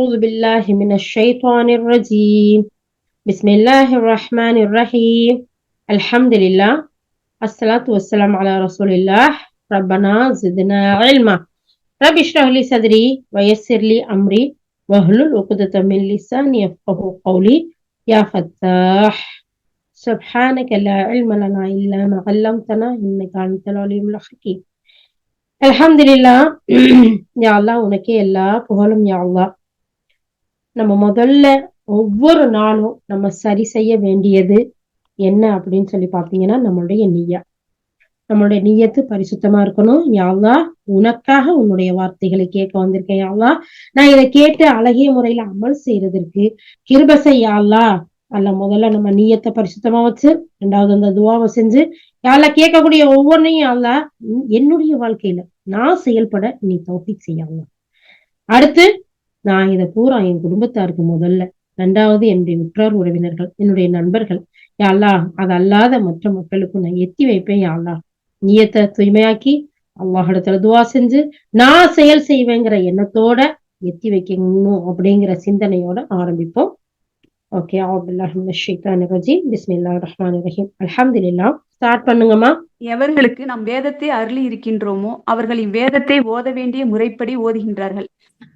أعوذ بالله من الشيطان الرجيم بسم الله الرحمن الرحيم الحمد لله الصلاة والسلام على رسول الله ربنا زدنا علما رب اشرح لي صدري ويسر لي أمري واحلل عقدة من لساني يفقه قولي يا فتاح سبحانك لا علم لنا إلا ما علمتنا إنك أنت العليم الحكيم அல்ஹம்துலில்லா யா அல்லாஹ் உனக்கே எல்லா புகழும் யா அல்லாஹ் நம்ம முதல்ல ஒவ்வொரு நாளும் நம்ம சரி செய்ய வேண்டியது என்ன அப்படின்னு சொல்லி பார்த்தீங்கன்னா நம்மளுடைய நீயா. நம்மளுடைய நீயத்து பரிசுத்தமா இருக்கணும். யாவா உனக்காக உன்னுடைய வார்த்தைகளை கேட்க வந்திருக்கேன் யாவா நான் இதை கேட்டு அழகிய முறையில அமல் செய்யறதற்கு கிருபசை யா அல்ல. முதல்ல நம்ம நீயத்தை பரிசுத்தமா வச்சு ரெண்டாவது அந்த துவாவை செஞ்சு யாழ்லா கேட்கக்கூடிய ஒவ்வொன்றையும் அல்லா என்னுடைய வாழ்க்கையில நான் செயல்பட நீ தௌஃபிக் செய்யலாம் அடுத்து நான் இதை பூரா என் குடும்பத்தாருக்கு முதல்ல ரெண்டாவது என்னுடைய உற்றார் உறவினர்கள் என்னுடைய நண்பர்கள் யாழ்லா அது அல்லாத மற்ற மக்களுக்கும் நான் எத்தி வைப்பேன் யாழ்லா நீயத்தை தூய்மையாக்கி அல்லாஹிடத்துல துவா செஞ்சு நான் செயல் செய்வேங்கிற எண்ணத்தோட எத்தி வைக்கணும் அப்படிங்கிற சிந்தனையோட ஆரம்பிப்போம். ஓகே பிஸ்மில்லா ரஹ்மான் ரஹீம் அல்ஹம்துலில்லா ஸ்டார்ட் பண்ணுங்கம்மா. எவர்களுக்கு நம் வேதத்தை அருளி இருக்கின்றோமோ அவர்களின் வேதத்தை ஓத வேண்டிய முறைப்படி ஓதுகின்றார்கள்.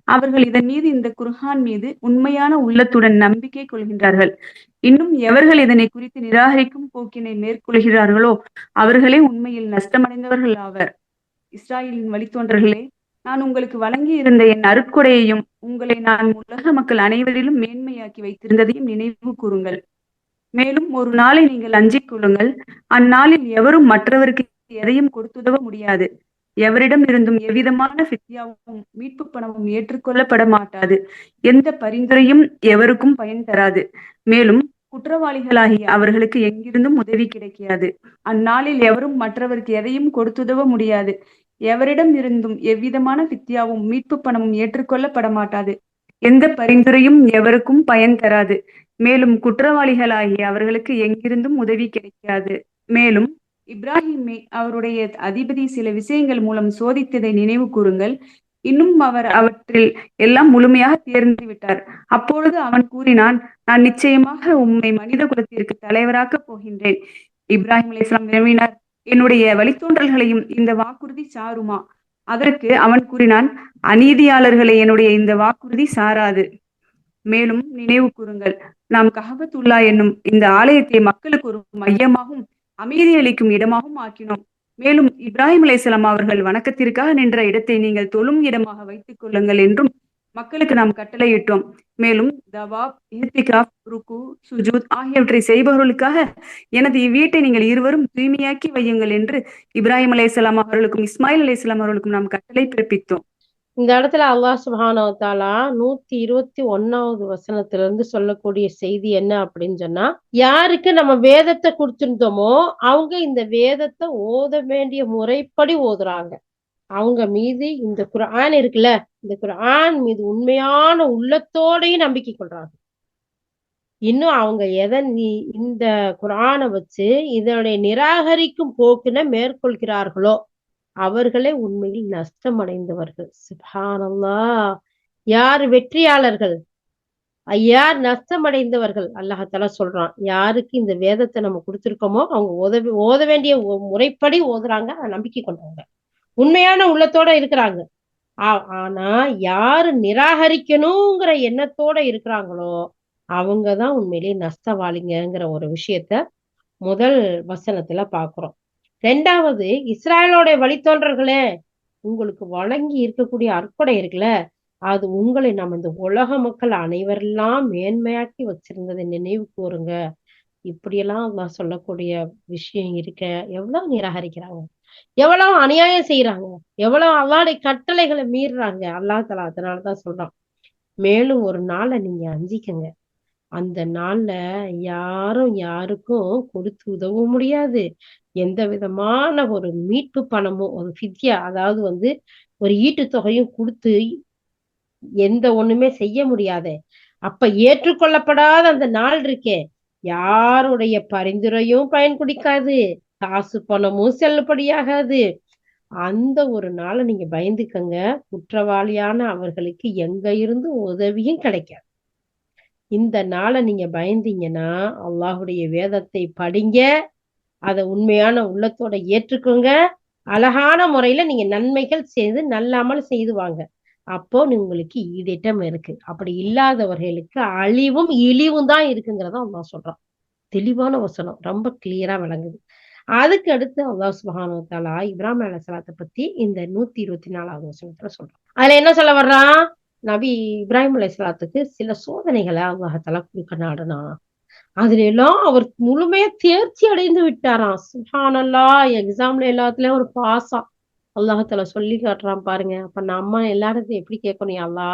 அவர்கள் இதன் மீது இந்த குர்ஹான் மீது உண்மையான உள்ளத்துடன் நம்பிக்கை கொள்கின்றார்கள். இன்னும் எவர்கள் இதனை குறித்து நிராகரிக்கும் போக்கினை மேற்கொள்கிறார்களோ அவர்களே உண்மையில் நஷ்டமடைந்தவர்கள் ஆவர். இஸ்ராயலின் வழித்தோன்றர்களே நான் உங்களுக்கு வழங்கி இருந்த என் அருட்கொடையையும் உங்களை நான் உலக மக்கள் அனைவரிலும் மேன்மையாக்கி வைத்திருந்ததையும் நினைவு கூறுங்கள். மேலும் ஒரு நாளை நீங்கள் அஞ்சிக் கொள்ளுங்கள். அந்நாளில் எவரும் மற்றவருக்கு எதையும் கொடுத்துதவ முடியாது. எவரிடம் இருந்தும் எவ்விதமான ஃபித்யாவும் மீட்பு பணமும் ஏற்றுக்கொள்ளப்பட மாட்டாது. எந்த பரிந்துரையும் எவருக்கும் பயன் தராது. மேலும் குற்றவாளிகளாகிய அவர்களுக்கு எங்கிருந்தும் உதவி கிடைக்காது. அந்நாளில் எவரும் மற்றவருக்கு எதையும் கொடுத்துதவ முடியாது. எவரிடம் இருந்தும் எவ்விதமான வித்தியாவும் மீட்பு பணமும் ஏற்றுக்கொள்ளப்பட மாட்டாது. எந்த பரிந்துரையும் எவருக்கும் பயன் தராது. மேலும் குற்றவாளிகளாகிய அவர்களுக்கு எங்கிருந்தும் உதவி கிடைக்காது. மேலும் இப்ராஹிமை அவருடைய அதிபதி சில விஷயங்கள் மூலம் சோதித்ததை நினைவு கூறுங்கள். இன்னும் அவர் அவற்றில் எல்லாம் முழுமையாக தேர்ந்து விட்டார். அப்பொழுது அவன் கூறினான் நான் நிச்சயமாக உண்மை மனித குலத்திற்கு தலைவராக்கப் போகின்றேன். இப்ராஹிம் அலிஸ்லாம் விரும்பினார் என்னுடைய வழித்தோன்றல்களையும் இந்த வாக்குறுதி சாருமா? அதற்கு அவன் கூறினான் அநீதியாளர்களை என்னுடைய இந்த வாக்குறுதி சாராது. மேலும் நினைவு கூறுங்கள் நாம் கஹபத்துல்லா என்னும் இந்த ஆலயத்தை மக்களுக்கு ஒரு மையமாகவும் அமைதி அளிக்கும் இடமாகவும் ஆக்கினோம். மேலும் இப்ராஹிம் அலைசலாம் அவர்கள் வணக்கத்திற்காக நின்ற இடத்தை நீங்கள் தொழும் இடமாக வைத்துக் கொள்ளுங்கள் என்றும் மக்களுக்கு நாம் கட்டளையிட்டோம். மேலும் தவாப் இர்திகாப் ருக்கு சுஜூத் ஆகியவற்றை செய்பவர்களுக்காக எனது இவ்வீட்டை நீங்கள் இருவரும் தூய்மையாக்கி வையுங்கள் என்று இப்ராஹிம் அலையாம் அவர்களுக்கும் இஸ்மாயில் அலையாம் அவர்களுக்கும் நாம் கட்டளை பிறப்பித்தோம். இந்த இடத்துல அல்லாஹ் சுபானவத்தாலா நூத்தி இருபத்தி ஒன்னாவது வசனத்துல இருந்து சொல்லக்கூடிய செய்தி என்ன அப்படின்னு சொன்னா யாருக்கு நம்ம வேதத்தை கொடுத்திருந்தோமோ அவங்க இந்த வேதத்தை ஓத வேண்டிய முறைப்படி ஓதுறாங்க. அவங்க மீது இந்த குரான் இருக்குல்ல இந்த குரான் மீது உண்மையான உள்ளத்தோடையும் நம்பிக்கை கொள்றாங்க. இன்னும் அவங்க எதை நீ இந்த குரானை வச்சு இதனுடைய நிராகரிக்கும் போக்குன மேற்கொள்கிறார்களோ அவர்களே உண்மையில் நஷ்டம் அடைந்தவர்கள் சுபானல்லா யார் வெற்றியாளர்கள்? யார் நஷ்டம் அடைந்தவர்கள் அல்லாஹால சொல்றான் யாருக்கு இந்த வேதத்தை நம்ம கொடுத்துருக்கோமோ அவங்க உதவி ஓத வேண்டிய முறைப்படி ஓதுறாங்க நம்பிக்கை கொண்டவங்க. உண்மையான உள்ளத்தோட இருக்கிறாங்க. ஆனா யாரு நிராகரிக்கணுங்கிற எண்ணத்தோட இருக்கிறாங்களோ அவங்கதான் உண்மையிலேயே நஷ்டவாளிங்கிற ஒரு விஷயத்த முதல் வசனத்துல பாக்குறோம். ரெண்டாவது இஸ்ராயலோடைய வழித்தோன்றர்களே உங்களுக்கு வழங்கி இருக்கக்கூடிய அற்படை இருக்குல்ல அது உங்களை நம்ம இந்த உலக மக்கள் அனைவரெல்லாம் மேன்மையாக்கி வச்சிருந்ததை நினைவு கூறுங்க. இப்படியெல்லாம் நான் சொல்லக்கூடிய விஷயம் இருக்க எவ்வளவு நிராகரிக்கிறாங்க? எவ்வளவு அநியாயம் செய்யறாங்க எவ்வளவு அல்லாடைய கட்டளைகளை மீறுறாங்க? அல்லா தலா அதனாலதான் சொல்றான். மேலும் ஒரு நாளை நீங்க அஞ்சிக்கங்க. அந்த நாள்ல யாரும் யாருக்கும் கொடுத்து உதவவும் முடியாது. எந்த விதமான ஒரு மீட்பு பணமும் ஒரு ஃபித்யா அதாவது வந்து ஒரு ஈட்டு தொகையும் கொடுத்து எந்த ஒண்ணுமே செய்ய முடியாத. அப்ப ஏற்றுக்கொள்ளப்படாத அந்த நாள் இருக்கே. யாருடைய பரிந்துரையும் பயன் குடிக்காது காசு பணமும் செல்லுபடியாகாது. அந்த ஒரு நாளை நீங்க பயந்துக்கங்க. குற்றவாளியான அவர்களுக்கு எங்க இருந்து உதவியும் கிடைக்காது. இந்த நாளை நீங்க பயந்தீங்கன்னா அல்லாஹுடைய வேதத்தை படிங்க அதை உண்மையான உள்ளத்தோட ஏற்றுக்கோங்க. அழகான முறையில நீங்க நன்மைகள் செய்து நல்லாமல் செய்து வாங்க. அப்போ உங்களுக்கு ஈடேற்றம் இருக்கு. அப்படி இல்லாதவர்களுக்கு அழிவும் இழிவும் தான் இருக்குங்கிறத அல்லாஹ் சொல்றான். தெளிவான வசனம் ரொம்ப கிளியரா விளங்குது. அதுக்கு அடுத்து அல்லா சுபஹானு தாலா இப்ராஹிம் அலசலாத்தை பத்தி இந்த நூத்தி இருபத்தி நாலாவது வசனத்துல சொல்றான். அதுல என்ன சொல்ல வர்றான்? நபி இப்ராஹிம் அலைஹிஸ்ஸலாத்துக்கு சில சோதனைகளை அல்லாஹால கொடுக்க நாடுனா அதுல எல்லாம் அவர் முழுமையா தேர்ச்சி அடைந்து விட்டாராம். சுஹானல்லா எக்ஸாம்ல எல்லாத்துலயும் ஒரு பாஸா அல்லாஹத்துல சொல்லி காட்டுறான் பாருங்க. அப்ப நம்ம எல்லாரும் எப்படி கேட்கணும் யாழ்லா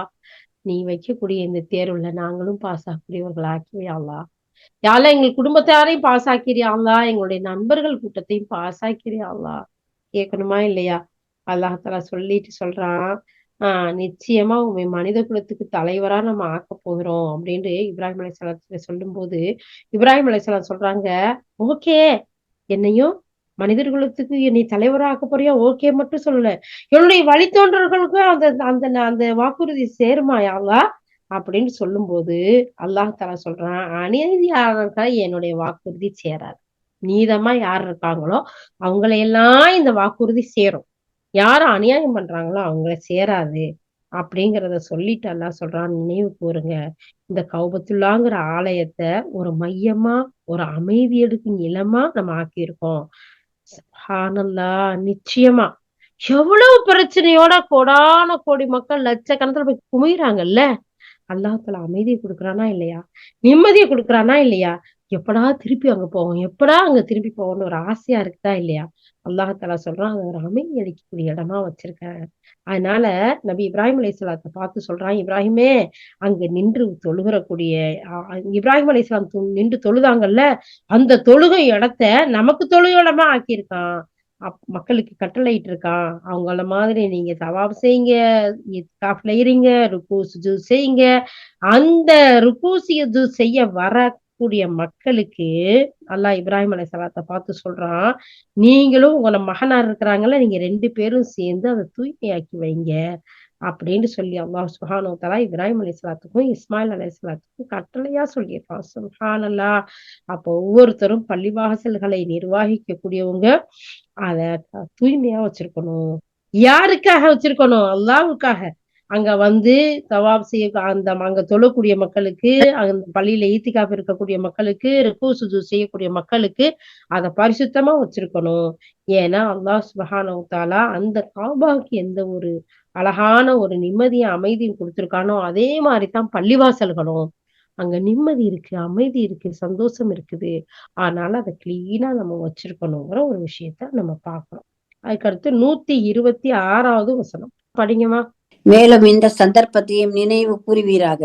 நீ வைக்கக்கூடிய இந்த தேர்வுல நாங்களும் பாஸ் ஆகக்கூடியவர்கள் ஆக்கிவே அல்லா யாரெல்லாம் எங்கள் குடும்பத்தாரையும் பாஸ் ஆக்கிறியாங்களா எங்களுடைய நண்பர்கள் கூட்டத்தையும் பாஸ் ஆக்கிறியாங்களா கேட்கணுமா இல்லையா? அல்லாஹால சொல்லிட்டு சொல்றான். ஆஹ் நிச்சயமா உண்மை. மனித குலத்துக்கு தலைவரா நம்ம ஆக்க போகிறோம் அப்படின்ட்டு இப்ராஹிம் அலைசலாத்துல சொல்லும் போது இப்ராஹிம் அலைசலாம் சொல்றாங்க ஓகே என்னையும் மனிதர் குலத்துக்கு என்னை தலைவரா ஆக்க போறியா? ஓகே மட்டும் சொல்லல. என்னுடைய வழித்தோன்றர்களுக்கும் அந்த அந்த அந்த வாக்குறுதி சேருமா யாவா அப்படின்னு சொல்லும்போது அல்லாஹ் தலா சொல்றான் அநீதியாளர்கள் என்னுடைய வாக்குறுதி சேராது. நீதமா யார் இருக்காங்களோ அவங்களையெல்லாம் இந்த வாக்குறுதி சேரும். யார் அநியாயம் பண்றாங்களோ அவங்கள சேராது அப்படிங்கிறத சொல்லிட்டு எல்லாம் சொல்றான். நினைவு கூறுங்க இந்த கௌபத்துல்லாங்கிற ஆலயத்தை ஒரு மையமா ஒரு அமைதி எடுக்கும் நிலமா நம்ம ஆக்கியிருக்கோம். ஆனல்லா நிச்சயமா. எவ்வளவு பிரச்சனையோட கோடான கோடி மக்கள் லட்சக்கணத்துல போய் குமிறாங்கல்ல அல்லாஹால அமைதியை கொடுக்குறானா இல்லையா? நிம்மதியை கொடுக்குறானா இல்லையா? எப்படா திருப்பி அங்க போவோம்? எப்படா அங்க திருப்பி போவோம்னு ஒரு ஆசையா இருக்குதா இல்லையா? அல்லாஹால சொல்றான் அது ஒரு அமைதி அளிக்கக்கூடிய இடமா வச்சிருக்கேன். அதனால நபி இப்ராஹிம் அலையாத்தை பார்த்து சொல்றான் இப்ராஹிமே அங்க நின்று தொழுகிறக்கூடிய இப்ராஹிம் அலையாம் நின்று தொழுதாங்கல்ல அந்த தொழுகை இடத்த நமக்கு தொழுகை இடமா ஆக்கியிருக்கான் மக்களுக்கு கட்டளையிட்டு இருக்கான் அவங்கள மாதிரி நீங்க தவாப் செய்யுங்க காஃப்ல இருங்க ருக்கு சுஜு செய்யுங்க. அந்த ருக்கு சுஜு செய்ய வரக்கூடிய மக்களுக்கு அல்லாஹ் இப்ராஹிம் அலை சலாத்தை பார்த்து சொல்றான் நீங்களும் உங்கள மகனார் இருக்கிறாங்கல்ல நீங்க ரெண்டு பேரும் சேர்ந்து அதை தூய்மையாக்கி வைங்க அப்படின்னு சொல்லி அல்லாஹ் சுஹானோ தலா இப்ராஹிம் அலி சலாத்துக்கும் இஸ்மாயில் அலி சலாத்துக்கும் கட்டளையா சொல்லியிருக்கான். சுஹான் அல்லா அப்போ ஒவ்வொருத்தரும் பள்ளிவாசல்களை நிர்வாகிக்க கூடியவங்க அத தூய்மையா வச்சிருக்கணும். யாருக்காக வச்சிருக்கணும்? அல்லாவுக்காக அங்க வந்து தவாப் செய்ய அந்த அங்க தொழக்கூடிய மக்களுக்கு அந்த பள்ளியில ஈத்திக்காப்பு இருக்கக்கூடிய மக்களுக்கு ருக்கு சுஜு செய்யக்கூடிய மக்களுக்கு அதை பரிசுத்தமா வச்சிருக்கணும். ஏன்னா அல்லாஹ் சுபஹானவுத்தாலா அந்த காபாவுக்கு எந்த ஒரு அழகான ஒரு நிம்மதியும் அமைதியும் கொடுத்துருக்கானோ அதே மாதிரிதான் பள்ளிவாசல்களும். அங்க நிம்மதி இருக்கு அமைதி இருக்கு சந்தோஷம் இருக்குது. அதனால அதை கிளீனா நம்ம வச்சிருக்கணுங்கிற ஒரு விஷயத்த நம்ம பார்க்கணும். அதுக்கடுத்து நூத்தி இருபத்தி ஆறாவது வசனம். படிங்கம்மா. மேலும் இந்த சந்தர்ப்பத்தையும் நினைவு கூறுவீராக.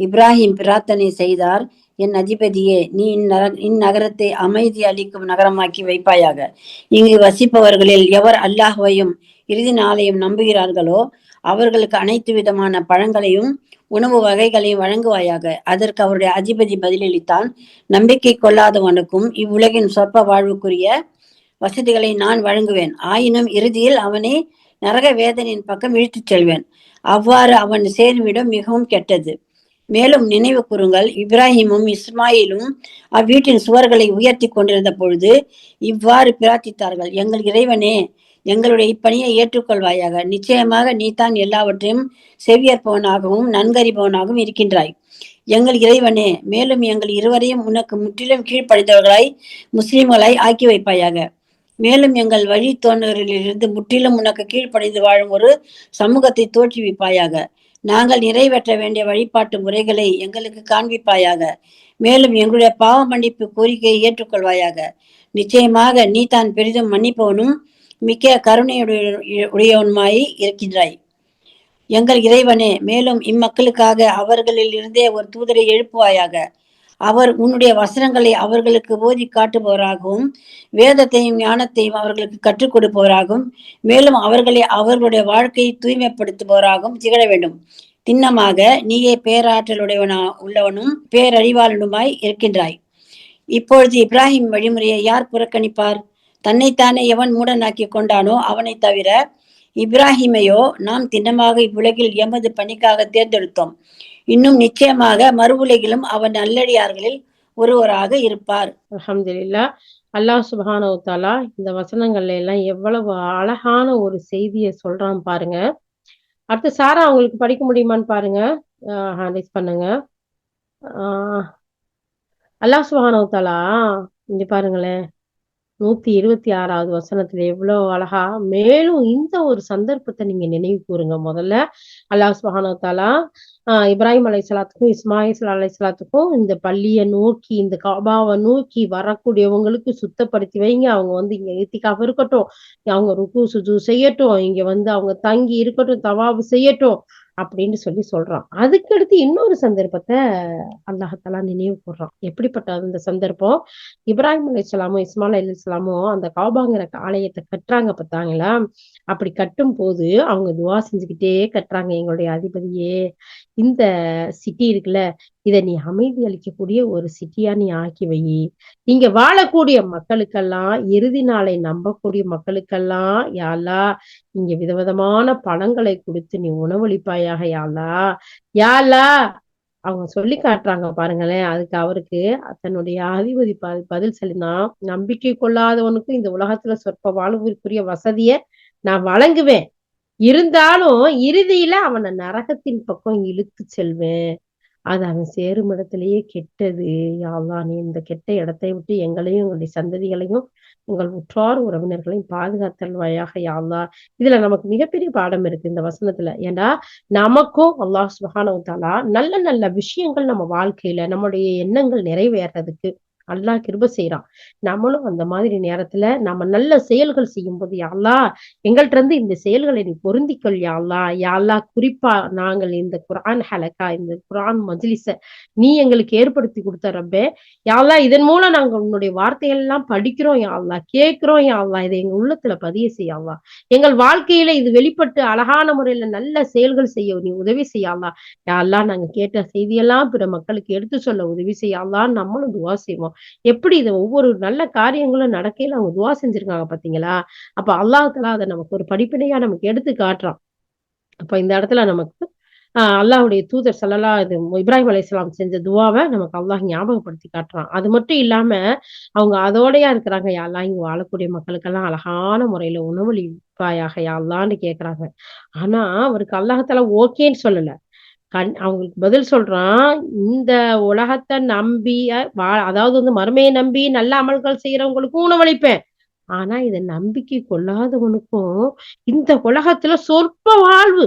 இப்ராஹிம் பிரார்த்தனை செய்தார் என் அதிபதியே நீ இந்நகரத்தை அமைதி அளிக்கும் நகரமாக்கி வைப்பாயாக. இங்கு வசிப்பவர்களில் எவர் அல்லாஹுவையும் இறுதி நாளையும் நம்புகிறார்களோ அவர்களுக்கு அனைத்து விதமான பழங்களையும் உணவு வகைகளையும் வழங்குவாயாக. அதற்கு அவருடைய அதிபதி பதிலளித்தான் நம்பிக்கை கொள்ளாதவனுக்கும் இவ்வுலகின் சொற்ப வாழ்வுக்குரிய வசதிகளை நான் வழங்குவேன். ஆயினும் இறுதியில் அவனை நரக வேதனையின் பக்கம் இழுத்துச் செல்வேன். அவ்வாறு அவன் சேர்விடம் மிகவும் கெட்டது. மேலும் நினைவு கூறுங்கள் இப்ராஹிமும் இஸ்மாயிலும் அவ்வீட்டின் சுவர்களை உயர்த்தி கொண்டிருந்த பொழுது இவ்வாறு பிரார்த்தித்தார்கள். எங்கள் இறைவனே எங்களுடைய இப்பணியை ஏற்றுக்கொள்வாயாக. நிச்சயமாக நீ தான் எல்லாவற்றையும் செவியற்பவனாகவும் நன்கறிபவனாகவும் இருக்கின்றாய். எங்கள் இறைவனே மேலும் எங்கள் இருவரையும் உனக்கு முற்றிலும் கீழ்ப்படைந்தவர்களாய் முஸ்லிம்களாய் ஆக்கி வைப்பாயாக. மேலும் எங்கள் வழி தோன்றரிலிருந்து முற்றிலும் உனக்கு கீழ்ப்படைந்து வாழும் ஒரு சமூகத்தை தோற்றுவிப்பாயாக. நாங்கள் நிறைவேற்ற வேண்டிய வழிபாட்டு முறைகளை எங்களுக்கு காண்பிப்பாயாக. மேலும் எங்களுடைய பாவ மன்னிப்பு கோரிக்கையை ஏற்றுக்கொள்வாயாக. நிச்சயமாக நீ தான் பெரிதும் மன்னிப்பவனும் மிக்க கருணையுடைய உடையவனுமாய் இருக்கின்றாய். எங்கள் இறைவனே மேலும் இம்மக்களுக்காக அவர்களில் இருந்தே ஒரு தூதரை எழுப்புவாயாக. அவர் உன்னுடைய வசனங்களை அவர்களுக்கு ஓதி காட்டுபவராகவும் வேதத்தையும் ஞானத்தையும் அவர்களுக்கு கற்றுக் கொடுப்பவராகவும் மேலும் அவர்களை அவர்களுடைய வாழ்க்கையை தூய்மைப்படுத்துபவராகவும் திகழ வேண்டும். திண்ணமாக நீயே பேராற்றலுடையவனா உள்ளவனும் பேரறிவாளனுமாய் இருக்கின்றாய். இப்பொழுது இப்ராஹிம் வழிமுறையை யார் புறக்கணிப்பார்? தன்னைத்தானே எவன் மூடனாக்கி கொண்டானோ அவனை தவிர இப்ராஹிமையோ நாம் திண்ணமாக இவ்வுலகில் எமது பணிக்காக தேர்ந்தெடுத்தோம். இன்னும் நிச்சயமாக மறு உலகிலும் அவன் நல்லடியார்களில் ஒருவராக இருப்பார். அஹமதுல்லா அல்லாஹ் சுப்ஹானஹு இந்த வசனங்கள்ல எல்லாம் எவ்வளவு அழகான ஒரு செய்தியை சொல்றான் பாருங்க. அடுத்து சாரா அவங்களுக்கு படிக்க முடியுமான்னு பாருங்க. ஹேண்டிஸ் பண்ணுங்க. ஆஹ் அல்லாஹ் சுப்ஹானஹு தஆலா இங்க பாருங்களேன். நூத்தி இருபத்தி ஆறாவது வசனத்துல எவ்வளவு அழகா மேலும் இந்த ஒரு சந்தர்ப்பத்தை நீங்க நினைவு கூறுங்க. முதல்ல அல்லாஹ் சுப்ஹானஹு ஆஹ் இப்ராஹிம் அலைஹிஸ்ஸலாத்துக்கும் இஸ்மாயில் அலைஹிஸ்ஸலாத்துக்கும் இந்த பள்ளியை நோக்கி இந்த காபாவை நோக்கி வரக்கூடியவங்களுக்கு சுத்தப்படுத்தி வைங்க. அவங்க வந்து இங்க இத்திகாஃப் இருக்கட்டும் அவங்க ருக்கு சுஜு செய்யட்டும் இங்க வந்து அவங்க தங்கி இருக்கட்டும் தவாபு செய்யட்டும். அப்படின்னு சொல்லி சொல்றான். அதுக்கடுத்து இன்னொரு சந்தர்ப்பத்தை அல்லாஹாலா நினைவு கூடுறான் எப்படிப்பட்ட அந்த சந்தர்ப்பம்? இப்ராஹிம் அலைஹிஸ்ஸலாமும் இஸ்மாயில் இஸ்லாமும் அந்த காபாங்கிற ஆலயத்தை கட்டுறாங்க பார்த்தாங்களா? அப்படி கட்டும் போது அவங்க துவா செஞ்சுக்கிட்டே கட்டுறாங்க எங்களுடைய அதிபதியே. இந்த சிட்டி இருக்குல்ல இதை நீ அமைதி அளிக்கக்கூடிய ஒரு சிட்டியா நீ ஆக்கி வை. இங்க வாழக்கூடிய மக்களுக்கெல்லாம் இறுதி நாளை நம்பக்கூடிய மக்களுக்கெல்லாம் யாழ்லா இங்க விதவிதமான பழங்களை கொடுத்து நீ உணவளிப்பாயாக யாழ்லா யாழ்லா அவங்க சொல்லி காட்டுறாங்க பாருங்களேன் அதுக்கு அவருக்கு தன்னுடைய அதிபதி பதில் சொல்லினா நம்பிக்கை கொள்ளாதவனுக்கும் இந்த உலகத்துல சொற்ப வாழ்வுக்குரிய வசதிய நான் வழங்குவேன். இருந்தாலும் இறுதியில அவனை நரகத்தின் பக்கம் இழுத்து செல்வேன். அது அவன் சேரும் இடத்திலேயே கெட்டது. யாழ்லா நீ இந்த கெட்ட இடத்தை விட்டு எங்களையும் எங்களுடைய சந்ததிகளையும் உங்கள் உற்றார் உறவினர்களையும் பாதுகாத்தல்வாயாக யாழ்லா இதுல நமக்கு மிகப்பெரிய பாடம் இருக்கு இந்த வசனத்துல. ஏன்னா நமக்கும் அல்லாஹ் சுபஹானஹு நல்ல நல்ல விஷயங்கள் நம்ம வாழ்க்கையில நம்மளுடைய எண்ணங்கள் நிறைவேறதுக்கு அல்லாஹ் கிருப செய்யறான் நம்மளும் அந்த மாதிரி நேரத்துல நம்ம நல்ல செயல்கள் செய்யும் போது யாழ்லா எங்கள்கிட்ட இருந்து இந்த செயல்களை நீ பொருந்திக்கொள் யாழ்லா யாழ்லா குறிப்பா நாங்கள் இந்த குரான் ஹலக்கா இந்த குரான் மஜ்லிஸ நீ எங்களுக்கு ஏற்படுத்தி கொடுத்த ரப்பே. யாழ்லா இதன் மூலம் நாங்க உன்னுடைய வார்த்தைகள் எல்லாம் படிக்கிறோம் யாழ்லா கேட்கிறோம் யாழ்லா இதை எங்க உள்ளத்துல பதிய செய்யலாம் எங்கள் வாழ்க்கையில இது வெளிப்பட்டு அழகான முறையில நல்ல செயல்கள் செய்ய நீ உதவி செய்யலாம் யாழ்லா நாங்க கேட்ட செய்தியெல்லாம் பிற மக்களுக்கு எடுத்து சொல்ல உதவி செய்யலாம் நம்மளும் துவா செய்வோம். எப்படி இது ஒவ்வொரு நல்ல காரியங்களும் நடக்கையில அவங்க துவா செஞ்சிருக்காங்க பாத்தீங்களா? அப்ப அல்லாஹ் அதை நமக்கு ஒரு படிப்பினையா நமக்கு எடுத்து காட்டுறான். அப்ப இந்த இடத்துல நமக்கு ஆஹ் அல்லாஹ்வுடைய தூதர் சல்லல்லா இது இப்ராஹிம் அலைஹிஸ்ஸலாம் செஞ்ச துவாவை நமக்கு அல்லாஹ் ஞாபகப்படுத்தி காட்டுறான். அது மட்டும் இல்லாம அவங்க அதோடையா இருக்கிறாங்க யாரெல்லாம் இங்க வாழக்கூடிய மக்களுக்கெல்லாம் அழகான முறையில உணவளிப்பாயாக யாழ்லான்னு கேக்குறாங்க. ஆனா அவருக்கு அல்லாஹத்தால ஓகேன்னு சொல்லல. கண் அவங்களுக்கு பதில் சொல்றான் இந்த உலகத்தை நம்பி வா அதாவது வந்து மறுமையை நம்பி நல்ல அமல்கள் செய்யறவங்களுக்கும் உணவளிப்பேன் ஆனா இத நம்பிக்கை கொள்ளாதவனுக்கும் இந்த உலகத்துல சொற்ப வாழ்வு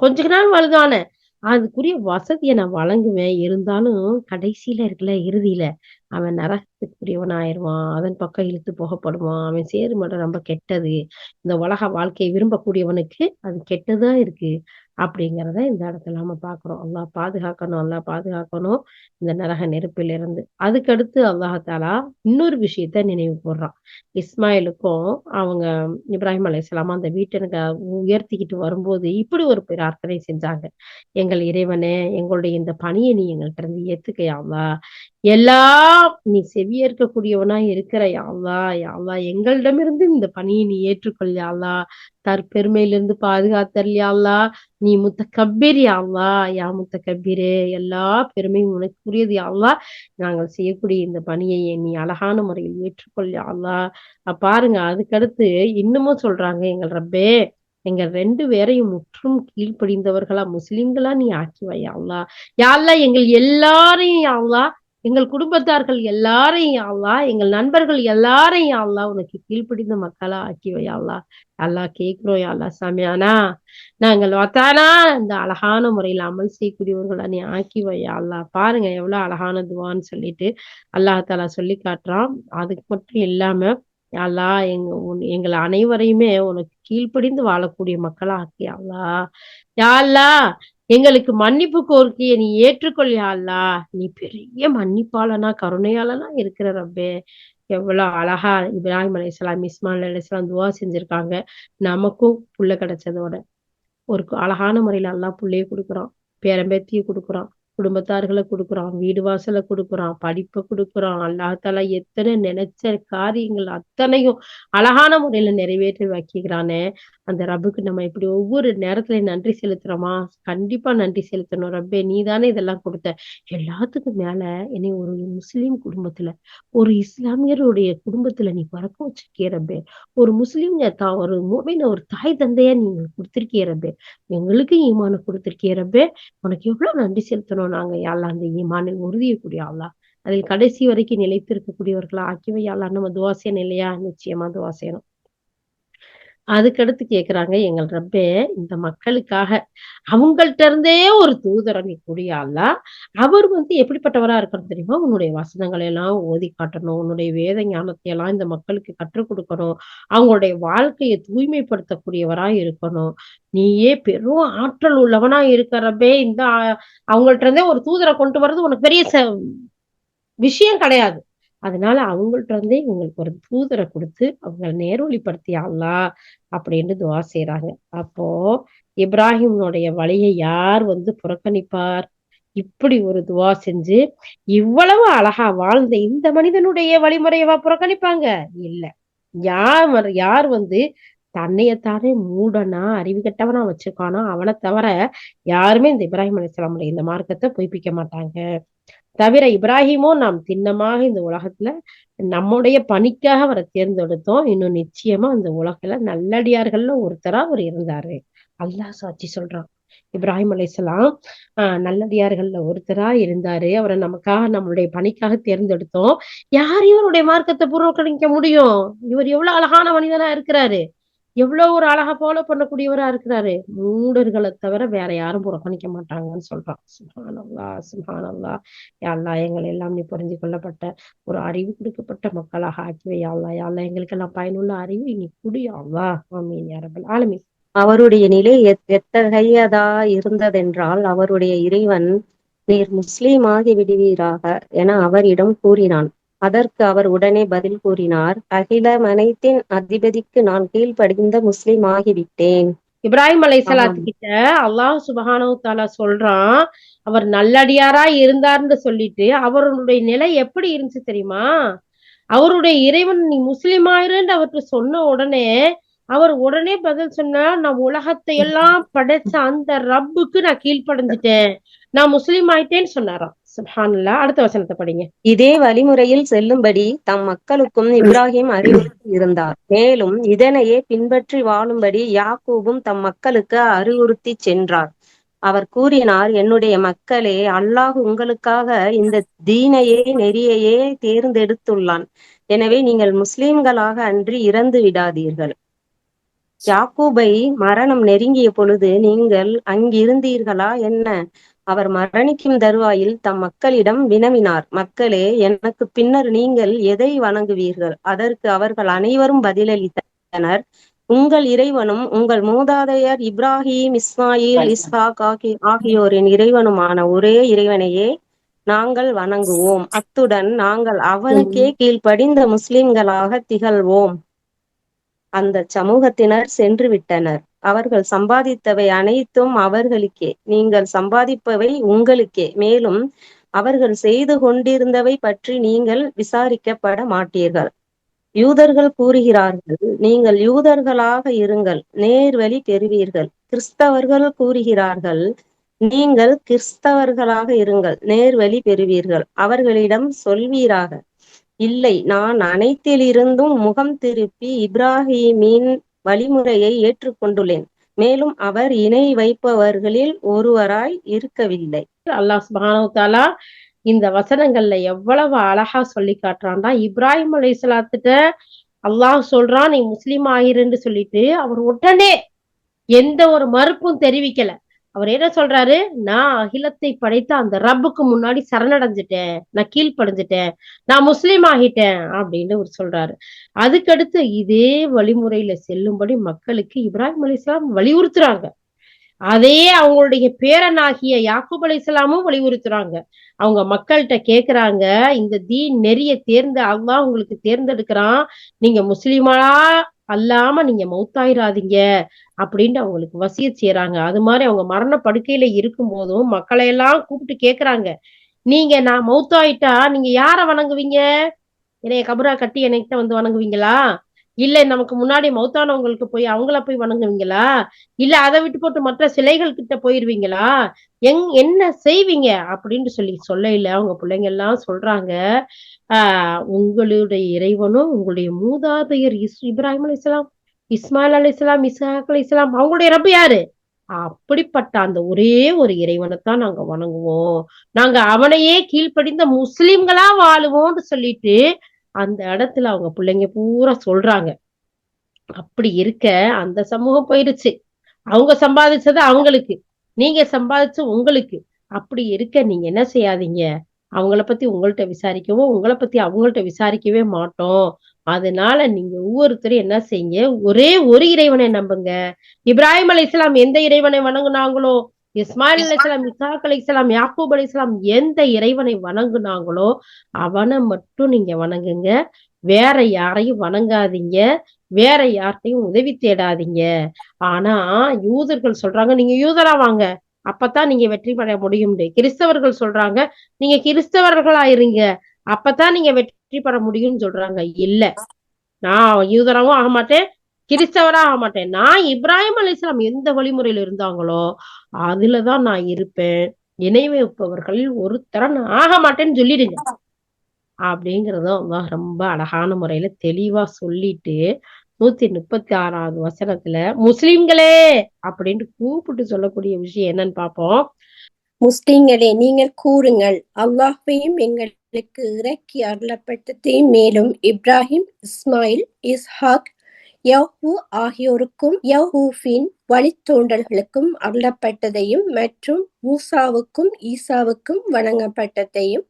கொஞ்ச நாள் வாழ்தானே அதுக்குரிய வசதியை நான் வழங்குவேன். இருந்தாலும் கடைசியில இருக்குல்ல இறுதியில அவன் நரகத்துக்குரியவன் ஆயிடுவான் அதன் பக்கம் இழுத்து போகப்படுவான் அவன் சேரு மட்டும் ரொம்ப கெட்டது இந்த உலக வாழ்க்கையை விரும்பக்கூடியவனுக்கு அது கெட்டதா இருக்கு. அப்படிங்கிறத இந்த இடத்துல நம்ம பாக்குறோம். அல்லாஹ் பாதுகாக்கணும் அல்லாஹ் பாதுகாக்கணும் இந்த நரக நெருப்பில் இருந்து அதுக்கடுத்து அல்லாஹாலா இன்னொரு விஷயத்த நினைவு போடுறான். இஸ்மாயிலுக்கும் அவங்க இப்ராஹிம் அலைஹிஸ்ஸலாம் அந்த வீட்டை உயர்த்திக்கிட்டு வரும்போது இப்படி ஒரு பிரார்த்தனை செஞ்சாங்க. எங்கள் இறைவனே எங்களுடைய இந்த பணியை நீ எங்கள்கிட்ட இருந்து ஏத்துக்கையாவா? எல்லாம் நீ செவியேற்கக்கூடியவனா இருக்கிற யாழ்லா யாழ்லா எங்களிடமிருந்து இந்த பணியை நீ ஏற்றுக்கொள் யாழ்லா தற்பெருமையிலிருந்து பாதுகாத்தல் யாழ்லா நீ முத்த கபீர் யாழ்லா யா முத்த கபீரே எல்லா பெருமையும் உனக்குரியது யாழ்லா நாங்கள் செய்யக்கூடிய இந்த பணியை நீ அழகான முறையில் ஏற்றுக்கொள் யாழ்லா பாருங்க அதுக்கடுத்து இன்னமும் சொல்றாங்க எங்கள் ரப்பே எங்க ரெண்டு பேரையும் முற்றும் கீழ்ப்படிந்தவர்களா முஸ்லிம்களா நீ ஆக்கி வையாவா யாழ்லா எங்கள் எல்லாரையும் யாழ்லா எங்கள் குடும்பத்தார்கள் எல்லாரையும் யாழ்லா எங்கள் நண்பர்கள் எல்லாரையும் யாழ்லா உனக்கு கீழ்ப்படிந்த மக்களா ஆக்கி வையாவா அல்லா கேட்கிறோம் யாழ்லா சாமியானா நாங்கள் வத்தானா இந்த அழகான முறையில அமல் செய்யக்கூடியவர்களா நீ ஆக்கி வையாள்லா பாருங்க எவ்வளவு அழகான துவான்னு சொல்லிட்டு அல்லாஹ் தாலா சொல்லி காட்டுறான். அதுக்கு மட்டும் இல்லாம அல்லா எங்க எங்களை அனைவரையுமே உனக்கு கீழ்ப்படிந்து வாழக்கூடிய மக்களா ஆக்கியாளா யாழ்லா எங்களுக்கு மன்னிப்பு கோரிக்கையை நீ ஏற்றுக்கொள்ளியா அல்லா நீ பெரிய மன்னிப்பாளனா கருணையாளனா இருக்கிற ரப்பே. எவ்வளவு அழகா இப்ராஹிம் அலி இஸ்லாம் இஸ்மான் அலி இஸ்லாம் துவா செஞ்சிருக்காங்க. நமக்கும் புள்ள கிடைச்சதோட. ஒரு அழகான முறையில எல்லாம் புள்ளைய கொடுக்குறான். பேரம்பேத்திய கொடுக்குறான். குடும்பத்தார்களை கொடுக்குறான் வீடு வாசலை கொடுக்குறான் படிப்பை கொடுக்குறான் அல்லாஹால எத்தனை நினைச்ச காரியங்கள் அத்தனையும் அழகான முறையில நிறைவேற்றி வைக்கிறானே. அந்த ரப்புக்கு நம்ம இப்படி ஒவ்வொரு நேரத்துல நன்றி செலுத்துறோமா? கண்டிப்பா நன்றி செலுத்தணும். ரப்பே நீ தானே இதெல்லாம் கொடுத்த. எல்லாத்துக்கும் மேல என்னை ஒரு முஸ்லீம் குடும்பத்துல ஒரு இஸ்லாமியருடைய குடும்பத்துல நீ பறக்க வச்சிருக்கிய ரப்பே. ஒரு முஸ்லீம் தா ஒரு மூவின ஒரு தாய் தந்தையா நீங்க கொடுத்திருக்கிய ரப்பே. எங்களுக்கு ஈமான கொடுத்திருக்கிய ரப்பே. உனக்கு எவ்வளவு நன்றி செலுத்தணும்? நாங்க யாழ்லா அந்த ஈமானில் உறுதியக்கூடிய ஆளா அதில் கடைசி வரைக்கும் நிலைத்திருக்கக்கூடியவர்களா ஆக்கிவை யாழ்லா நம்ம துவாசியன் இல்லையா? நிச்சயமா துவாசியனும் அதுக்கடுத்து கேக்குறாங்க எங்கள் ரப்பே இந்த மக்களுக்காக அவங்கள்ட்ட இருந்தே ஒரு தூதரை நீ கூடியாளா? அவர் வந்து எப்படிப்பட்டவரா இருக்கணும் தெரியுமா? உன்னுடைய வசனங்களை எல்லாம் ஓதி காட்டணும். உன்னுடைய வேத ஞானத்தை எல்லாம் இந்த மக்களுக்கு கற்றுக் கொடுக்கணும். அவங்களுடைய வாழ்க்கையை தூய்மைப்படுத்தக்கூடியவரா இருக்கணும். நீயே பெரும் ஆற்றல் உள்ளவனா இருக்கிறப்பே இந்த அவங்கள்ட்ட இருந்தே ஒரு தூதரை கொண்டு வர்றது உனக்கு பெரிய ச- விஷயம் கிடையாது. அதனால அவங்கள்ட்ட இருந்தே இவங்களுக்கு ஒரு தூதரை கொடுத்து அவங்களை நேர்வழிப்படுத்தி அல்லா அப்படின்னு துவா செய்யறாங்க அப்போ இப்ராஹிம்னுடைய வழியை யார் வந்து புறக்கணிப்பார்? இப்படி ஒரு துவா செஞ்சு இவ்வளவு அழகா வாழ்ந்த இந்த மனிதனுடைய வழிமுறையவா புறக்கணிப்பாங்க? இல்ல. யார் யார் வந்து தன்னையத்தானே மூடனா அறிவு கெட்டவனா வச்சிருக்கானோ அவனை தவிர யாருமே இந்த இப்ராஹிம் அலிஸ்லாமுடைய இந்த மார்க்கத்தை பொய்ப்பிக்க மாட்டாங்க. தவிர இப்ராஹிமும் நாம் திண்ணமாக இந்த உலகத்துல நம்முடைய பணிக்காக அவரை தேர்ந்தெடுத்தோம். இன்னும் நிச்சயமா இந்த உலகத்துல நல்லடியார்கள்ல ஒருத்தரா அவர் இருந்தாரு. அல்லாஹ் சாட்சி சொல்றான். இப்ராஹிம் அலைசலாம் ஆஹ் நல்லடியார்கள்ல ஒருத்தரா இருந்தாரு. அவரை நமக்காக நம்மளுடைய பணிக்காக தேர்ந்தெடுத்தோம். யார் இவருடைய மார்க்கத்தை புறக்கணிக்க முடியும்? இவர் எவ்வளவு அழகான மனிதனா இருக்கிறாரு. எவ்வளவு ஒரு அழகா ஃபாலோ பண்ணக்கூடியவரா இருக்கிறாரு? மூடர்களை தவிர வேற யாரும் புறக்கணிக்க மாட்டாங்கன்னு சொல்றான். சுஹானல்லா சுஹானல்லா யாழ்லா எங்களை எல்லாம் நீ புரிஞ்சு கொள்ளப்பட்ட ஒரு அறிவு கொடுக்கப்பட்ட மக்களாக ஆக்கிவை யாழ்லா யாழ்லா எங்களுக்கெல்லாம் பயனுள்ள அறிவு நீ குடியாவா ஆமீன் யாரபல் ஆலமி அவருடைய நிலை எத்- எத்தகையதா இருந்ததென்றால் அவருடைய இறைவன் நீர் முஸ்லீமாகி விடுவீராக என அவரிடம் கூறினான். அதற்கு அவர் உடனே பதில் கூறினார் அகிலமனைத்தின் அதிபதிக்கு நான் கீழ்ப்படிந்த முஸ்லீம் ஆகிவிட்டேன். இப்ராஹிம் ஆமாம். கிட்ட அல்லாஹ் சுபஹானஹு தஆலா சொல்றான் அவர் நல்லடியாரா இருந்தார்னு சொல்லிட்டு அவருடைய நிலை எப்படி இருந்துச்சு தெரியுமா? அவருடைய இறைவன் நீ முஸ்லிம் ஆயிருன்னு அவர்கிட்ட சொன்ன உடனே அவர் உடனே பதில் சொன்னார் நான் உலகத்தை எல்லாம் படைச்ச அந்த ரப்புக்கு நான் கீழ்ப்படைஞ்சிட்டேன். நான் முஸ்லீம் ஆயிட்டேன்னு சொன்னாராம். சுபானல்லா அடுத்த வசனத்தை படிங்க. இதே வழிமுறையில் செல்லும்படி தம் மக்களுக்கும் இப்ராஹிம் அறிவுறுத்தி இருந்தார். மேலும் இதனையே பின்பற்றி வாழும்படி யாக்கூபும் தம் மக்களுக்கு அறிவுறுத்தி சென்றார். அவர் கூறினார் என்னுடைய மக்களே அல்லாஹ் உங்களுக்காக இந்த தீனையே நெறியையே தேர்ந்தெடுத்துள்ளான். எனவே நீங்கள் முஸ்லிம்களாக அன்றி இறந்து விடாதீர்கள். யாக்கூபை மரணம் நெருங்கிய பொழுது நீங்கள் அங்கிருந்தீர்களா? என்ன? அவர் மரணிக்கும் தருவாயில் தம் மக்களிடம் வினவினார். மக்களே எனக்கு பின்னர் நீங்கள் எதை வணங்குவீர்கள்? அதற்கு அவர்கள் அனைவரும் பதிலளித்தனர். உங்கள் இறைவனும் உங்கள் மூதாதையர் இப்ராஹிம் இஸ்மாயில் இஸ்ஹாக் ஆகி ஆகியோரின் இறைவனுமான ஒரே இறைவனையே நாங்கள் வணங்குவோம். அத்துடன் நாங்கள் அவனுக்கே கீழ்ப்படிந்த முஸ்லிம்களாக திகழ்வோம். அந்த சமூகத்தினர் சென்று விட்டனர் அவர்கள் சம்பாதித்தவை அனைத்தும் அவர்களுக்கே. நீங்கள் சம்பாதிப்பவை உங்களுக்கே. மேலும் அவர்கள் செய்து கொண்டிருந்தவை பற்றி நீங்கள் விசாரிக்கப்பட மாட்டீர்கள். யூதர்கள் கூறுகிறார்கள் நீங்கள் யூதர்களாக இருங்கள் நேர்வழி பெறுவீர்கள். கிறிஸ்தவர்கள் கூறுகிறார்கள் நீங்கள் கிறிஸ்தவர்களாக இருங்கள் நேர்வழி பெறுவீர்கள். அவர்களிடம் சொல்வீராக இல்லை நான் அனைத்திலிருந்தும் முகம் திருப்பி இப்ராஹிமின் வழிமுறையை ஏற்றுக்கொண்டுள்ளேன். மேலும் அவர் இணை வைப்பவர்களில் ஒருவராய் இருக்கவில்லை. அல்லாஹ் சுப்ஹானஹு இந்த வசனங்கள்ல எவ்வளவு அழகா சொல்லி காட்டுறான்டா இப்ராஹிம் அலைஹிஸ்ஸலாத்துட்ட அல்லாஹ் சொல்றான் நீ முஸ்லீம் ஆயிருன்னு சொல்லிட்டு அவர் உடனே எந்த ஒரு மறுப்பும் தெரிவிக்கல. அவர் என்ன சொல்றாரு? நான் அகிலத்தை படைத்த அந்த ரப்புக்கு முன்னாடி சரணடைஞ்சிட்டேன். நான் கீழ்ப்படைஞ்சிட்டேன். நான் முஸ்லீம் ஆகிட்டேன் அப்படின்னு அவர் சொல்றாரு. அதுக்கடுத்து இதே வழிமுறையில செல்லும்படி மக்களுக்கு இப்ராஹிம் அலைஹிஸ்ஸலாம் வலியுறுத்துறாங்க. அதே அவங்களுடைய பேரனாகிய யாக்கூப் இஸ்லாமும் வலியுறுத்துறாங்க. அவங்க மக்கள்கிட்ட கேக்குறாங்க இந்த தீ நெறிய தேர்ந்த அவங்க உங்களுக்கு தேர்ந்தெடுக்கிறான். நீங்க முஸ்லீமா அல்லாம நீங்க மௌத்தாயிராதீங்க அப்படின்ட்டு அவங்களுக்கு வசிய செய்யறாங்க அது மாதிரி அவங்க மரண படுக்கையில இருக்கும் போதும் மக்களை எல்லாம் கூப்பிட்டு கேக்குறாங்க. நீங்க நான் மௌத்தாயிட்டா நீங்க யார வணங்குவீங்க? என்னைய கபரா கட்டி என்கிட்ட வந்து வணங்குவீங்களா? இல்ல நமக்கு முன்னாடி மௌத்தானவங்களுக்கு போய் அவங்கள போய் வணங்குவீங்களா? இல்ல அதை விட்டு போட்டு மற்ற சிலைகள் கிட்ட போயிருவீங்களா? எங் என்ன செய்வீங்க? அப்படின்னு சொல்லி சொல்ல இல்ல அவங்க பிள்ளைங்க எல்லாம் சொல்றாங்க. ஆஹ் உங்களுடைய இறைவனும் உங்களுடைய மூதாதையர் இஸ் இப்ராஹிம் அலி இஸ்லாம் இஸ்மாயில் அலி இஸ்லாம் இசாக் அலி இஸ்லாம் அவங்களுடைய ரப்பு யாரு? அப்படிப்பட்ட அந்த ஒரே ஒரு இறைவனைத்தான் நாங்க வணங்குவோம். நாங்க அவனையே கீழ்ப்படிந்த முஸ்லிம்களா வாழுவோம்னு சொல்லிட்டு அந்த இடத்துல அவங்க பிள்ளைங்க பூரா சொல்றாங்க. அப்படி இருக்க அந்த சமூகம் போயிருச்சு. அவங்க சம்பாதிச்சது அவங்களுக்கு நீங்க சம்பாதிச்ச உங்களுக்கு. அப்படி இருக்க நீங்க என்ன செய்யாதீங்க? அவங்கள பத்தி உங்கள்ட்ட விசாரிக்கவோ உங்களை பத்தி அவங்கள்ட்ட விசாரிக்கவே மாட்டோம். அதனால நீங்க ஒவ்வொருத்தரும் என்ன செய்யுங்க? ஒரே ஒரு இறைவனை நம்புங்க. இப்ராஹிம் அலி இஸ்லாம் எந்த இறைவனை வணங்குனாங்களோ? இஸ்மாயில் அலி இஸ்லாம் இசாக் அலி இஸ்லாம் யாக்கூப் அலி இஸ்லாம் எந்த இறைவனை வணங்குனாங்களோ அவனை மட்டும் நீங்க வணங்குங்க. வேற யாரையும் வணங்காதீங்க. வேற யார்கிட்டையும் உதவி தேடாதீங்க. ஆனா யூதர்கள் சொல்றாங்க நீங்க யூதரா வாங்க. அப்பதான் நீங்க வெற்றி பெற முடியும் கிறிஸ்தவர்கள் சொல்றாங்க நீங்க கிறிஸ்தவர்களா இருங்க அப்பதான் நீங்க வெற்றி பெற முடியும்னு சொல்றாங்க. இல்ல. நான் யூதராவும் ஆக மாட்டேன் கிறிஸ்தவரா ஆக மாட்டேன். நான் இப்ராஹிம் அலிஸ்லாம் எந்த வழிமுறையில இருந்தாங்களோ அதுலதான் நான் இருப்பேன். இணை வைப்பவர்களில் ஒருத்தர நான் ஆக மாட்டேன்னு சொல்லிடுங்க. அப்படிங்கறதும் ரொம்ப அழகான முறையில தெளிவா சொல்லிட்டு நூத்தி முப்பத்தி ஆறாவது வசனத்துல முஸ்லிம்களே அப்படின்ட்டு கூப்பிட்டு சொல்லக்கூடிய விஷயம் என்னன்னு பார்ப்போம். முஸ்லிம்களே நீங்கள் கூறுங்கள் அல்லாஹையும் எங்களுக்கு இறக்கி அருளப்பட்டதையும் மேலும் இப்ராஹிம் இஸ்மாயில் இஸ்ஹாக் யஹூ ஆகியோருக்கும் யஹூஃபின் வழித்தோண்டல்களுக்கும் அருளப்பட்டதையும் மற்றும் மூசாவுக்கும் ஈசாவுக்கும் வழங்கப்பட்டதையும்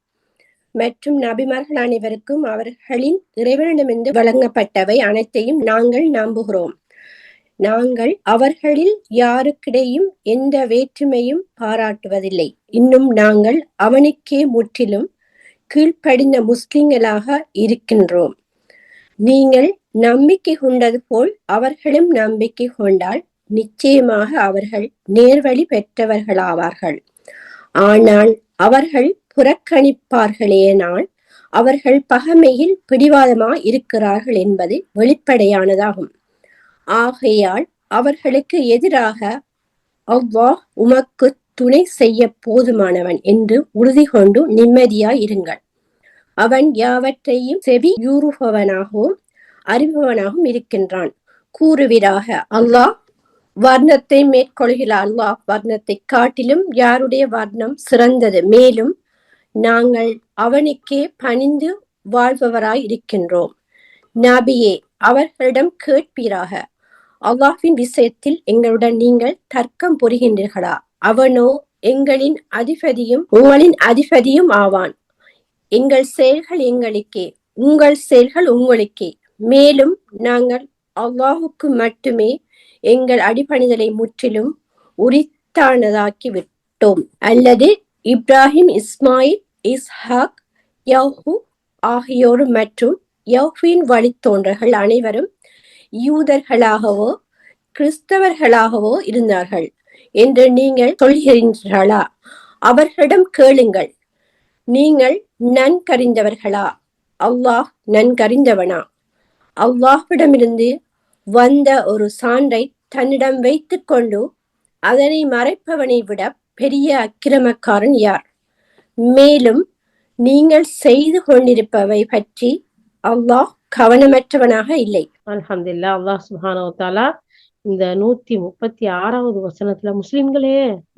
மற்றும் நபிமார்கள் அனைவருக்கும் அவர்களின் இறைவனிடமிருந்து வழங்கப்பட்டவை அனைத்தையும் நாங்கள் நம்புகிறோம். நாங்கள் அவர்களில் யாருக்கிடையும் எந்த வேற்றுமையும் பாராட்டுவதில்லை. இன்னும் நாங்கள் அவனுக்கே முற்றிலும் கீழ்ப்படிந்த முஸ்லிம்களாக இருக்கின்றோம். நீங்கள் நம்பிக்கை கொண்டது போல் அவர்களும் நம்பிக்கை கொண்டால் நிச்சயமாக அவர்கள் நேர்வழி பெற்றவர்களாவார்கள். ஆனால் அவர்கள் புறக்கணிப்பார்களேனால் அவர்கள் பகமையில் பிடிவாதமா இருக்கிறார்கள் என்பது வெளிப்படையானதாகும். ஆகையால் அவர்களுக்கு எதிராக அவ்வா உமக்கு துணை செய்ய போதுமானவன் என்று உறுதி கொண்டு நிம்மதியாயிருங்கள். அவன் யாவற்றையும் செவியூறுபவனாகவும் அறிபவனாகவும் இருக்கின்றான். கூறுவீராக அல்லாஹ் வர்ணத்தை மேற்கொள்கிற அல்லாஹ் வர்ணத்தை காட்டிலும் யாருடைய வர்ணம் சிறந்தது? மேலும் நாங்கள் அவனுக்கே பணிந்து வாழ்பவராயிருக்கின்றோம். நபியே அவர்களிடம் கேட்பீராக. அல்லாஹின் விஷயத்தில் எங்களுடன் நீங்கள் தர்க்கம் புரிகின்றீர்களா? அவனோ எங்களின் அதிபதியும் உங்களின் அதிபதியும் ஆவான். எங்கள் செயல்கள் எங்களுக்கே உங்கள் செயல்கள் உங்களுக்கே. மேலும் நாங்கள் அல்லாஹுக்கு மட்டுமே எங்கள் அடிபணிதலை முற்றிலும் உரித்தானதாக்கி விட்டோம் அல்லது இப்ராஹிம் இஸ்மாயில் இஸ்ஹாக் யஹூ ஆகியோர் மற்றும் யஹ்வின் வழித்தோன்றர்கள் அனைவரும் யூதர்களாகவோ கிறிஸ்தவர்களாகவோ இருந்தார்கள் என்று நீங்கள் சொல்கிறீர்களா அவர்களிடம் கேளுங்கள் நீங்கள் நன்கறிந்தவர்களா அல்லாஹ் நன்கறிந்தவனா அல்லாஹ்விடமிருந்து வந்த ஒரு சான்றை தன்னிடம் வைத்துக்கொண்டு அதனை மறைப்பவனை விட பெரிய அக்கிரமக்காரன் யார்? மேலும் நீங்கள் செய்து கொண்டிருப்பவை பற்றி அல்லாஹ் கவனமற்றவனாக இல்லை. அலமதுல்லா அல்லாஹ் சுஹானோ தாலா இந்த நூத்தி முப்பத்தி ஆறாவது வசனத்துல முஸ்லிம்களே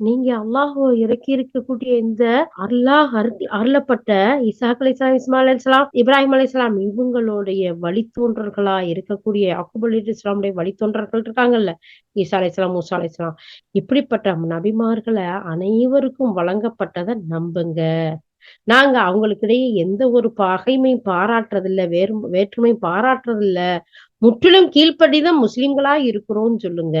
நீங்க அல்லாஹ் இறக்கி இருக்கக்கூடிய இந்த அல்லாஹ் அருளப்பட்ட இசாக் அலைஹிஸ்ஸலாம் இஸ்மாயில் இஸ்லாம் இப்ராஹிம் அலைஹிஸ்ஸலாம் இவங்களுடைய வழித்தோன்றர்களா இருக்கக்கூடிய அக்குப் அலி இஸ்லாமுடைய வழித்தோன்றர்கள் இருக்காங்கல்ல ஈசா அலைஹிஸ்ஸலாம் மூசா அலைஹிஸ்ஸலாம் இப்படிப்பட்ட நபிமார்களை அனைவருக்கும் வழங்கப்பட்டதை நம்புங்க. நாங்க அவங்களுக்கிடையே எந்த ஒரு பகைமையும் பாராட்டுறதில்ல வேறு வேற்றுமையும் பாராட்டுறதில்ல. முற்றிலும் கீழ்ப்படிதான் முஸ்லிம்களா இருக்கிறோம்னு சொல்லுங்க.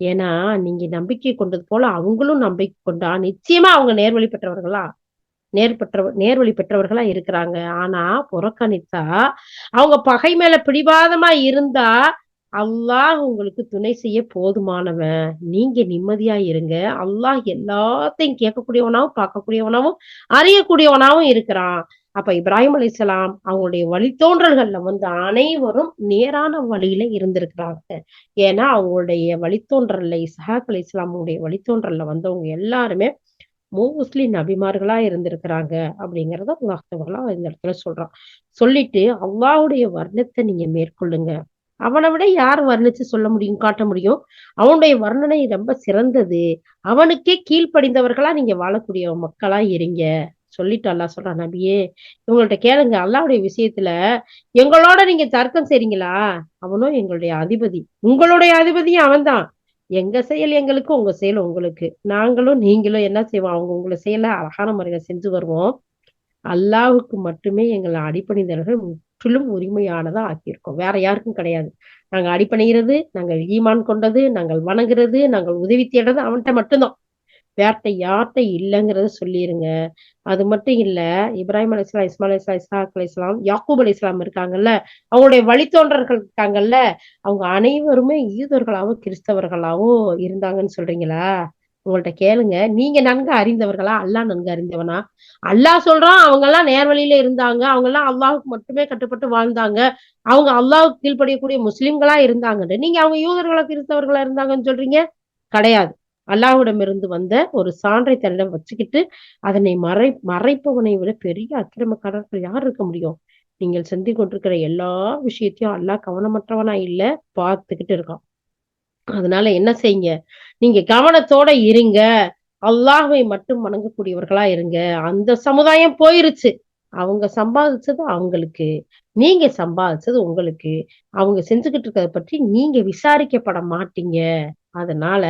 ஏன்னா நீங்க நம்பிக்கை கொண்டது போல அவங்களும் நம்பிக்கை கொண்டா நிச்சயமா அவங்க நேர்வழி பெற்றவர்களா நேர் பெற்ற நேர்வழி பெற்றவர்களா இருக்கிறாங்க. ஆனா புறக்கணித்தா அவங்க பகை மேல பிடிவாதமா இருந்தா அல்லாஹ் உங்களுக்கு துணை செய்ய போதுமானவன். நீங்க நிம்மதியா இருங்க. அல்லாஹ் எல்லாத்தையும் கேட்கக்கூடியவனாவும் பார்க்கக்கூடியவனாவும் அறியக்கூடியவனாவும் இருக்கிறான். அப்ப இப்ராஹிம் அலைஹிஸ்ஸலாம் அவங்களுடைய வழித்தோன்றல்கள்ல வந்து அனைவரும் நேரான வழியில இருந்திருக்கிறாங்க. ஏன்னா அவங்களுடைய வழித்தோன்றல்ல இஸ்ஹாக் அலி இஸ்லாமுடைய வழித்தோன்றல்ல வந்தவங்க எல்லாருமே முஸ்லிம் நபிமார்களா இருந்திருக்கிறாங்க அப்படிங்கறத அல்லாஹ் இந்த இடத்துல சொல்றான். சொல்லிட்டு அவ்வாவுடைய வர்ணத்தை நீங்க மேற்கொள்ளுங்க. அவனை விட யார் வர்ணிச்சு சொல்ல முடியும் காட்ட முடியும்? அவனுடைய வர்ணனை ரொம்ப சிறந்தது. அவனுக்கே கீழ்ப்படிந்தவர்களா நீங்க வாழக்கூடிய மக்களா இருங்க. சொல்லிட்டு அல்லா சொல்றான் நபியே இவங்கள்ட்ட கேளுங்க. அல்லாவுடைய விஷயத்துல எங்களோட நீங்க தர்க்கம் செய்றீங்களா? அவனும் எங்களுடைய அதிபதி. உங்களுடைய அதிபதியும் அவன்தான். எங்க செயல் எங்களுக்கு உங்க செயல் உங்களுக்கு. நாங்களும் நீங்களும் என்ன செய்வோம்? அவங்க உங்களை செயல அழகான முறையில செஞ்சு வருவோம். அல்லாவுக்கு மட்டுமே எங்களை அடிப்பணிந்தவர்கள் முற்றிலும் உரிமையானதா ஆக்கியிருக்கோம். வேற யாருக்கும் கிடையாது. நாங்க அடிப்பணிகிறது நாங்கள் ஈமான் கொண்டது நாங்கள் வணங்குறது நாங்கள் உதவி தேடுறது அவன்கிட்ட மட்டும்தான். வேர்ட்ட யார்கிட்ட இல்லைங்கிறத சொல்லிடுங்க அது மட்டும் இல்ல இப்ராஹிம் அலி இஸ்லாம் இஸ்மாயில் இஸ்லாம் இஸ்ஹாக் அலி இஸ்லாம் யாக்கூப் அலி இஸ்லாம் இருக்காங்கல்ல அவங்களுடைய வழித்தோன்றர்கள் இருக்காங்கல்ல அவங்க அனைவருமே யூதர்களாவோ கிறிஸ்தவர்களாவும் இருந்தாங்கன்னு சொல்றீங்களா? உங்கள்ட்ட கேளுங்க. நீங்க நன்கு அறிந்தவர்களா? அல்லாஹ் நன்கு அறிந்தவனா? அல்லாஹ் சொல்றான் அவங்க எல்லாம் நேர்வழியில இருந்தாங்க. அவங்க எல்லாம் அல்லாவுக்கு மட்டுமே கட்டுப்பட்டு வாழ்ந்தாங்க. அவங்க அல்லாவுக்கு கீழ்ப்படியக்கூடிய முஸ்லிம்களா இருந்தாங்கன்னு நீங்க அவங்க யூதர்களா கிறிஸ்தவர்களா இருந்தாங்கன்னு சொல்றீங்க? கிடையாது. அல்லாஹ்விடமிருந்து வந்த ஒரு சான்றை தன்னிடம் வச்சுக்கிட்டு அதனை மறை மறைப்பவனை விட பெரிய அக்கிரமக்காரர்கள் யார் இருக்க முடியும்? நீங்கள் செஞ்சு கொண்டிருக்கிற எல்லா விஷயத்தையும் அல்லாஹ் கவனமற்றவனா இல்ல பார்த்துக்கிட்டு இருக்கான். அதனால என்ன செய்யுங்க? நீங்க கவனத்தோட இருங்க. அல்லாஹை மட்டும் வணங்கக்கூடியவர்களா இருங்க. அந்த சமுதாயம் போயிருச்சு. அவங்க சம்பாதிச்சது அவங்களுக்கு. நீங்க சம்பாதிச்சது உங்களுக்கு. அவங்க செஞ்சுக்கிட்டு இருக்கிறத பற்றி நீங்க விசாரிக்கப்பட மாட்டீங்க. அதனால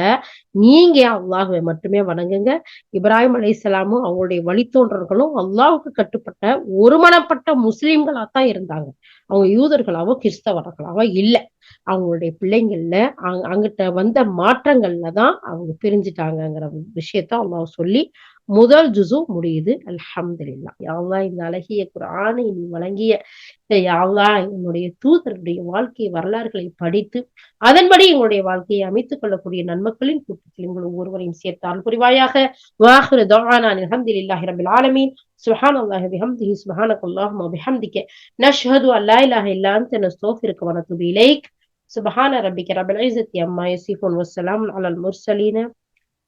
நீங்க அல்லாஹுவை மட்டுமே வணங்குங்க. இப்ராஹிம் அலைஹிஸ்ஸலாமும் அவங்களுடைய வழித்தோன்றர்களும் அல்லாஹுக்கு கட்டுப்பட்ட ஒருமனப்பட்ட முஸ்லிம்களா தான் இருந்தாங்க. அவங்க யூதர்களாவோ கிறிஸ்தவர்களாவோ இல்லை. அவங்களுடைய பிள்ளைங்கள்ல அங்க அங்கிட்ட வந்த மாற்றங்கள்ல தான் அவங்க பிரிஞ்சுட்டாங்கங்கிற விஷயத்த அல்லாஹ் சொல்லி முதல் ஜுசு முடியுது அல்ஹம்துலில்லாஹ் யா அல்லாஹ் இந்த அழகிய குர்ஆனை நீ வழங்கிய யா அல்லாஹ் என்னுடைய தூதருடைய வாழ்க்கை வரலாறுகளை படித்து அதன்படி எங்களுடைய வாழ்க்கையை அமைத்துக் கொள்ளக்கூடிய நன்மக்களின் கூட்டத்தில் எங்கள் ஒவ்வொருவரையும் சேர்த்தால் புரிவாயாக வாஹிரு தவானா அல்ஹம்துலில்லாஹி ரபில் ஆலமீன் سبحان الله بحمده سبحانك اللهم وبحمدك نشهد أن لا إله إلا أنت نستغفرك ونتوب إليك سبحان ربك رب العزة عما يصفون والسلام على المرسلين